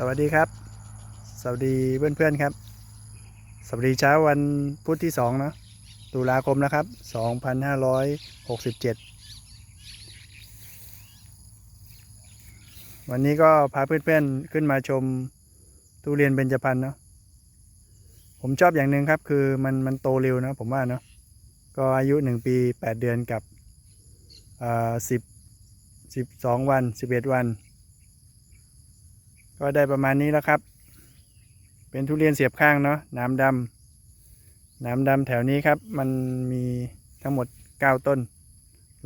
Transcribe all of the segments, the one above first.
สวัสดีครับ สวัสดีเพื่อนๆครับ สวัสดีเช้าวันพุธที่สองเนะตุลาคมนะครับ2567วันนี้ก็พาเพื่อนๆขึ้นมาชมทุเรียนเบญจพรรณเนาะผมชอบอย่างหนึ่งครับ คือมันมันโตเร็วนะผมว่าเนาะก็อายุหนึ่งปีแปดเดือนกับอ่าสิบสิบสองวันสิบเอ็ดวัน ก็ได้ประมาณนี้แล้วครับ เป็นทุเรียนเสียบข้างเนาะน้ำดำน้ำดำแถวนี้ครับ มันมีทั้งหมด 9 ต้น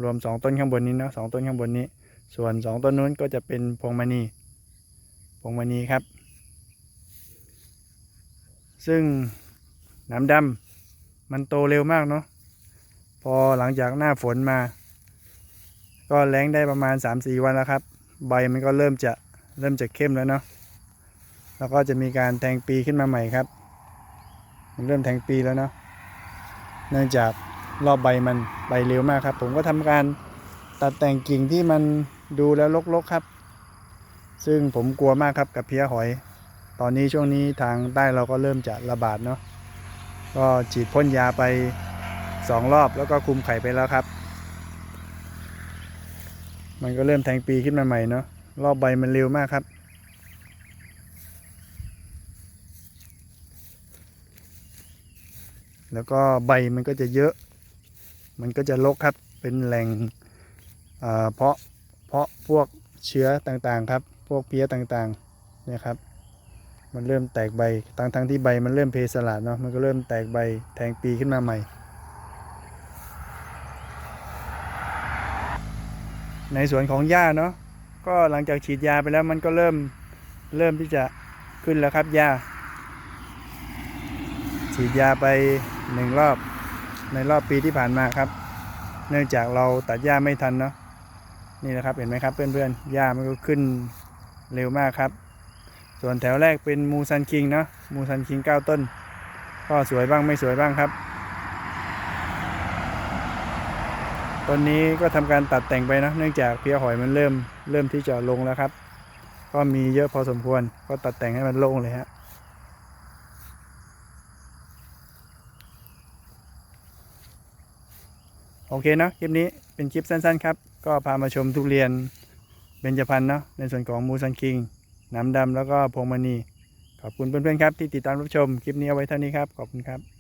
รวม 2 ต้นข้างบนนี้เนาะสองต้นข้างบนนี้ ส่วน 2 ต้นนู้นก็จะเป็นพวงมณีพวงมณีครับ ซึ่งน้ำดำมันโตเร็วมากเนาะพอหลังจากหน้าฝนมา ก็แล้งได้ประมาณ 3-4 วันแล้วครับ ใบมันก็เริ่มจะ เริ่มจะเข้มแล้วเนาะแล้วก็จะมีการแทงปีขึ้นมาใหม่ครับ มันเริ่มแทงปีแล้วเนาะเนื่องจากรอบใบมันใบเร็วมากครับ ผมก็ทำการตัดแต่งกิ่งที่มันดูแล้วรกๆครับ ซึ่งผมกลัวมากครับกับเพี้ยหอย ตอนนี้ช่วงนี้ทางใต้เราก็เริ่มจะระบาดเนาะก็ฉีดพ่นยาไปสองรอบแล้วก็คุมไข่ไปแล้วครับ มันก็เริ่มแทงปีขึ้นมาใหม่เนาะ รอบใบมันเร็วมากครับ แล้วก็ใบมันก็จะเยอะ มันก็จะรกครับ เป็นแหล่งอ่าเพาะ เพาะพวกเชื้อต่างๆครับ พวกเพี้ยต่างๆเนี่ยครับ มันเริ่มแตกใบ ทั้งทั้งที่ใบมันเริ่มเพสลาดเนาะ มันก็เริ่มแตกใบแทงปีขึ้นมาใหม่ ในส่วนของหญ้าเนาะ ก็หลังจากฉีดยาไปแล้วมันก็เริ่มเริ่มที่จะขึ้นแล้วครับหญ้าฉีดยาไปหนึ่งรอบในรอบปีที่ผ่านมาครับ เนื่องจากเราตัดหญ้าไม่ทันเนาะนี่นะครับเห็นไหมครับเพื่อนๆหญ้ามันก็ขึ้นเร็วมากครับ ส่วนแถวแรกเป็นมูซันคิงเนาะมูซันคิงเก้าต้น ก็สวยบ้างไม่สวยบ้างครับ ต้นนี้ก็ทำการตัดแต่งไปนะเนื่องจากเพียหอยมันเริ่มเริ่มที่จะลงแล้วครับ ก็มีเยอะพอสมควร ก็ตัดแต่งให้มันโล่งเลยฮะโอเคเนาะคลิปนี้เป็นคลิปสั้นๆครับ ก็พามาชมทุเรียนเบญจพรรณเนาะในส่วนของมูซันคิง น้ำดำแล้วก็พวงมณี ขอบคุณเพื่อนๆครับที่ติดตามรับชมคลิปนี้เอาไว้เท่านี้ครับ ขอบคุณครับ